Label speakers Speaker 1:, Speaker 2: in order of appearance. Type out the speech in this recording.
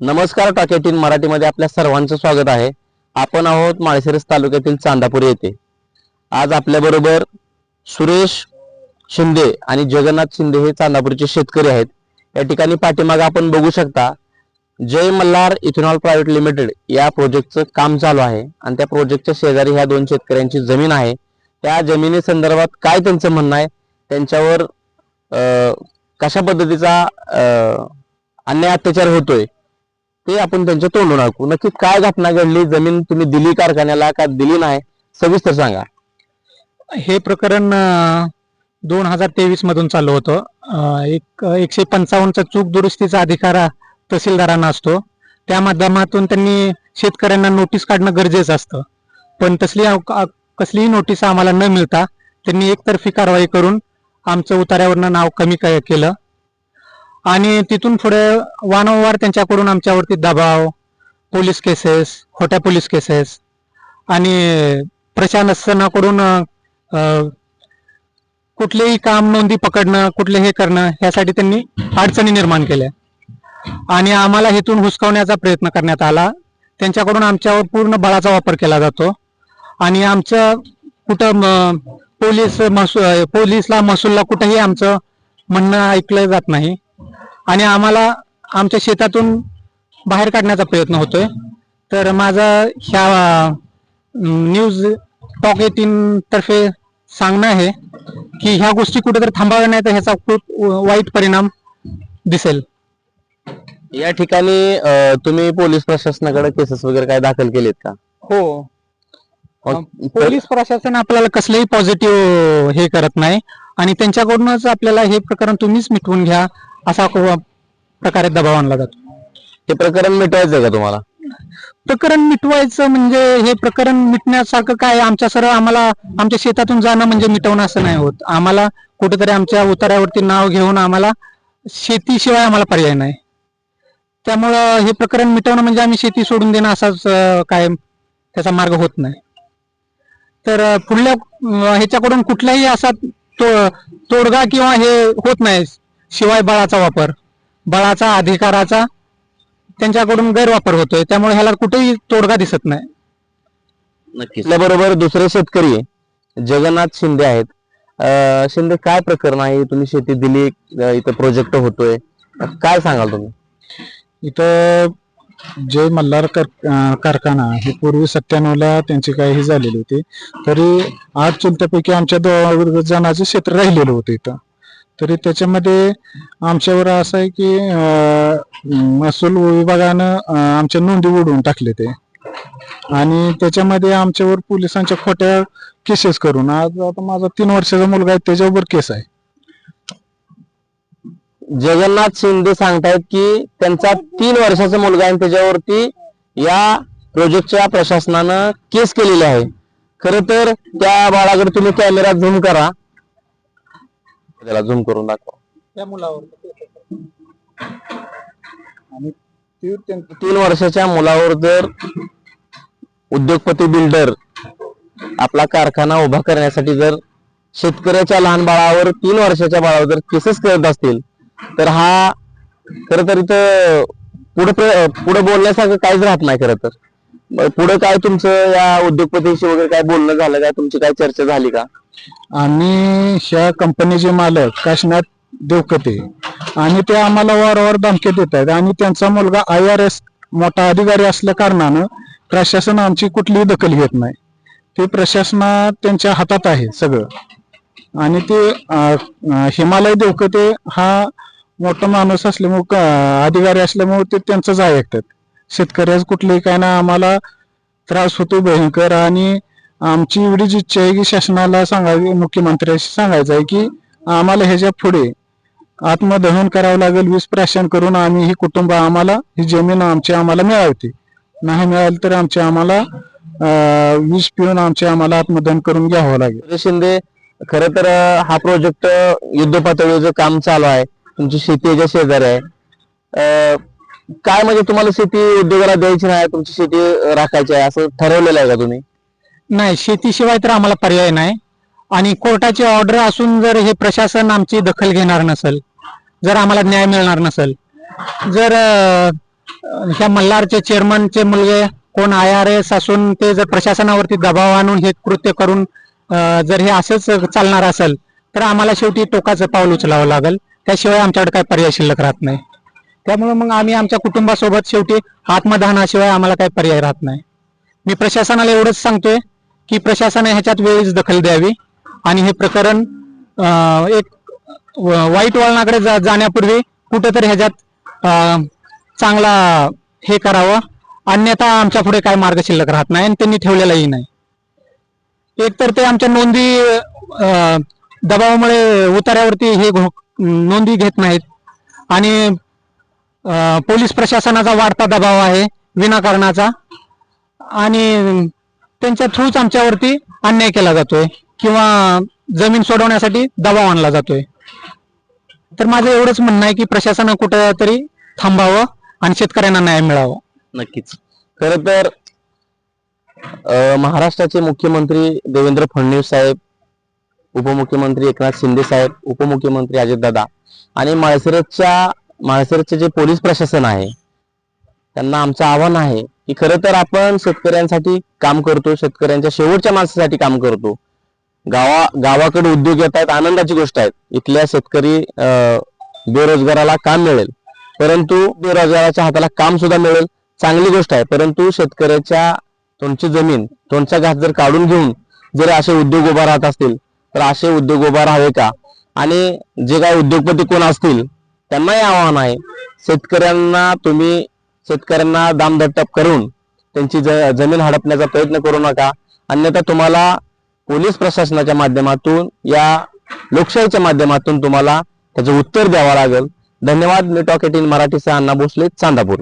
Speaker 1: नमस्कार टॉकेटीन मराठीमध्ये आपल्या सर्वांचं स्वागत आहे. आपण आहोत माळशिरस तालुक्यातील चांदापूर येथे. आज आपल्याबरोबर सुरेश शिंदे आणि जगन्नाथ शिंदे हे चांदापूरचे शेतकरी आहेत. या ठिकाणी पाठीमागे आपण बघू शकता Jai Malhar ethanol private limited या प्रोजेक्टचं काम चालू आहे. आणि त्या प्रोजेक्टच्या शेजारी ह्या दोन शेतकऱ्यांची जमीन आहे. त्या जमिनी संदर्भात काय त्यांचं म्हणणं आहे? त्यांच्यावर अं, कशा पद्धतीचा अन्याय अत्याचार होतोय? ते आपण त्यांच्या तोंडून ऐकू. नक्की काय घटना घडली जमीन तुम्ही दिली कारखान्याला का दिली नाही सविस्तर सांगा.
Speaker 2: हे प्रकरण दोन हजार तेवीस मधून चालू होतं. एक एकशे पंचावन्नचा चूक दुरुस्तीचा अधिकार तहसीलदारांना असतो. त्या माध्यमातून त्यांनी शेतकऱ्यांना नोटीस काढणं गरजेचं असतं. पण तसली कसलीही नोटीस आम्हाला न मिळता त्यांनी एकतर्फी कारवाई करून आमचं उतार्यावरनं नाव कमी क- केलं. आणि तिथून पुढे वारंवार त्यांच्याकडून आमच्यावरती दबाव पोलीस केसेस खोट्या पोलीस केसेस आणि प्रशासनाकडून कुठलेही काम नोंदी पकडणं कुठले हे करणं यासाठी त्यांनी अडचणी निर्माण केल्या. आणि आम्हाला हेतून हुसकावण्याचा प्रयत्न करण्यात आला. त्यांच्याकडून आमच्यावर पूर्ण बळाचा वापर केला जातो. आणि आमचं कुठं पोलीस महसूल पोलीसला महसूलला कुठंही आमचं म्हणणं ऐकलं जात नाही. आणि आम्हाला आमच्या शेतातून बाहेर काढण्याचा प्रयत्न होतोय. तर माझा ह्या न्यूज टॉक एटीन तर्फे सांगणं आहे की ह्या गोष्टी कुठेतरी थांबाव्या नाही तर ह्याचा खूप वाईट परिणाम दिसेल.
Speaker 1: या ठिकाणी तुम्ही पोलीस प्रशासनाकडे केसेस वगैरे काय दाखल केलेत का?
Speaker 2: हो. पोलीस प्रशासन आपल्याला कसलेही पॉझिटिव्ह हे करत नाही आणि त्यांच्याकडूनच आपल्याला हे प्रकरण तुम्हीच मिटवून घ्या. असा को- प्रकारे दबाव आणला जातो.
Speaker 1: हे प्रकरण मिटवायचंय का तुम्हाला?
Speaker 2: प्रकरण मिटवायचं म्हणजे हे प्रकरण मिटण्यासारखं काय? आमच्या सर्व आम्हाला आमच्या शेतातून जाणं म्हणजे मिटवणं असं नाही होत. आम्हाला कुठेतरी आमच्या उतार्यावरती नाव घेऊन आम्हाला शेतीशिवाय आम्हाला पर्याय नाही. त्यामुळं हे प्रकरण मिटवणं म्हणजे आम्ही शेती सोडून देणं असाच अं, काय त्याचा मार्ग होत नाही. तर अं, पुढल्या अं, ह्याच्याकडून कुठलाही असा तो तोडगा किंवा हे होत नाही. शिवाय बळाचा वापर. बळाचा अधिकाराचा त्यांच्याकडून गैरवापर होतोय. त्यामुळे ह्याला कुठेही तोडगा दिसत नाही.
Speaker 1: नक्कीच. बरोबर दुसरे शेतकरी आहे. जगन्नाथ शिंदे आहेत. अं, शिंदे काय प्रकरण आहे? तुम्ही शेती दिली अं, इथं प्रोजेक्ट होतोय. काय सांगाल तुम्ही?
Speaker 3: इथं जय मल्हार कार- अं, कारखाना हे पूर्वी सत्त्याण्णवला त्यांची काही हे झालेली होती. तरी आठ चुलत्यापैकी आमच्या दोन जणांचं क्षेत्र राहिलेलं होतं इथं. तरी त्याच्यामध्ये आमच्यावर असं आहे की अं, महसूल विभागानं अं, आमच्या नोंदी उडवून टाकले ते. आणि त्याच्यामध्ये आमच्यावर पोलिसांच्या खोट्या केसेस करून आज आता माझा तीन वर्षाचा मुलगा आहे त्याच्यावर केस आहे.
Speaker 1: जगन्नाथ शिंदे सांगतायत की त्यांचा तीन वर्षाचा मुलगा आहे आणि त्याच्यावरती या प्रोजेक्टच्या प्रशासनानं केस केलेली आहे. खर तर त्या बाळाकडे तुम्ही कॅमेरा झूम करा. त्याला झूम करून दाखवा.
Speaker 2: त्या मुलावर.
Speaker 3: ते त्यां-
Speaker 1: तीन वर्षाच्या मुलावर जर उद्योगपती बिल्डर आपला कारखाना उभा करण्यासाठी जर शेतकऱ्याच्या लहान बाळावर तीन वर्षाच्या बाळावर जर केसेस करत असतील तर हा खर तर इथं पुढे पुढे बोलण्यासारखं काहीच राहत नाही खरं तर. पुढे काय तुमचं या उद्योगपतीशी वगैरे काय बोलणं झालं काय तुमची काय चर्चा झाली का?
Speaker 3: आणि ह्या कंपनीचे मालक काशनाथ देवकते. आणि ते आम्हाला वारंवार धमकी देत आहेत आणि त्यांचा मुलगा आय आर एस मोठा अधिकारी असल्या कारणानं प्रशासन आमची कुठलीही दखल घेत नाही. ते प्रशासना त्यांच्या हातात आहे सगळं. आणि ते हिमालय देवकते हा मोठा माणूस असल्यामुळे अधिकारी असल्यामुळे ते त्यांचंच ऐकतात. शेतकऱ्याच कुठलंही काय ना आम्हाला त्रास होतो भयंकर. आणि आमची एवढीच इच्छा आहे की शासनाला सांगावी मुख्यमंत्र्याशी सांगायचं आहे की आम्हाला ह्याच्या पुढे आत्मदहन करावं लागेल वीज प्राशन करून आम्ही ही कुटुंब आम्हाला ही जमीन आमची आम्हाला मिळावती. नाही मिळाली तर आमची आम्हाला वीज पिऊन आमचे आम्हाला आत्मदहन करून घ्यावं लागेल.
Speaker 1: शिंदे खर तर हा प्रोजेक्ट युद्ध पातळीवर काम चालू आहे तुमची शेती याच्या शेजारी आहे काय म्हणजे तुम्हाला शेती उद्योगाला द्यायची नाही तुमची शेती राखायची आहे असं ठरवलेलं आहे का तुम्ही?
Speaker 2: नाही शेतीशिवाय तर आम्हाला पर्याय नाही. आणि कोर्टाची ऑर्डर असून जर हे प्रशासन आमची दखल घेणार नसेल जर आम्हाला न्याय मिळणार नसेल जर ह्या मल्हारचे चेअरमनचे मुलगे कोण आय आर एस असून ते जर प्रशासनावरती दबाव आणून हे कृत्य करून जर हे असंच चालणार असेल तर आम्हाला शेवटी टोकाचं पाऊल उचलावं लागेल. त्याशिवाय आमच्याकडे काय पर्याय शिल्लक राहत नाही. त्यामुळे मग आम्ही आमच्या कुटुंबासोबत शेवटी आत्मदहनाशिवाय आम्हाला काही पर्याय राहत नाही. मी प्रशासनाला एवढंच सांगतोय की प्रशासनाने ह्याच्यात वेळीच दखल द्यावी. आणि हे प्रकरण एक व- वाईट वळणाकडे जा- जाण्यापूर्वी कुठेतरी ह्याच्यात चांगला हे करावं. अन्यथा आमच्या पुढे काय मार्ग शिल्लक राहत नाही आणि त्यांनी ठेवलेलाही नाही. एक तर ते आमच्या नोंदी दबावामुळे उतार्यावरती हे नोंदी घेत नाहीत. आणि पोलीस प्रशासनाचा वाढता दबाव आहे विनाकारणाचा. आणि त्यांच्या थ्रूच आमच्यावरती अन्याय केला जातोय किंवा जमीन सोडवण्यासाठी दबाव आणला जातोय. तर माझं एवढंच म्हणणं आहे की प्रशासनानं कुठेतरी थांबावं आणि शेतकऱ्यांना न्याय मिळावा.
Speaker 1: नक्कीच. खर तर महाराष्ट्राचे मुख्यमंत्री देवेंद्र फडणवीस साहेब उपमुख्यमंत्री एकनाथ शिंदे साहेब उपमुख्यमंत्री अजितदादा आणि माळशिरसच्या माळशिरसचे जे पोलीस प्रशासन आहे त्यांना आमचं आव्हान आहे की खरं तर आपण शेतकऱ्यांसाठी काम करतो शेतकऱ्यांच्या शेवटच्या माणसासाठी काम करतो. गावा गावाकडे उद्योग येत आहेत आनंदाची गोष्ट आहे इथल्या शेतकरी बेरोजगाराला काम मिळेल. परंतु बेरोजगाराच्या हाताला काम सुद्धा मिळेल. चांगली गोष्ट आहे. परंतु शेतकऱ्याच्या तुमची जमीन तुमचा घास जर काढून घेऊन जर असे उद्योग उभा राहत असतील तर असे उद्योग उभा राहावे का? आणि जे काही उद्योगपती कोण असतील त्यांनाही आव्हान आहे. शेतकऱ्यांना तुम्ही शेतकऱ्यांना दामदट्टप करून त्यांची ज- जमीन हडपण्याचा प्रयत्न करू नका. अन्यथा तुम्हाला पोलीस प्रशासनाच्या माध्यमातून या लोकशाहीच्या माध्यमातून तुम्हाला त्याचं उत्तर द्यावं लागेल. धन्यवाद. मी टॉक एटीन मराठीचा अण्णा भोसले चांदापूर.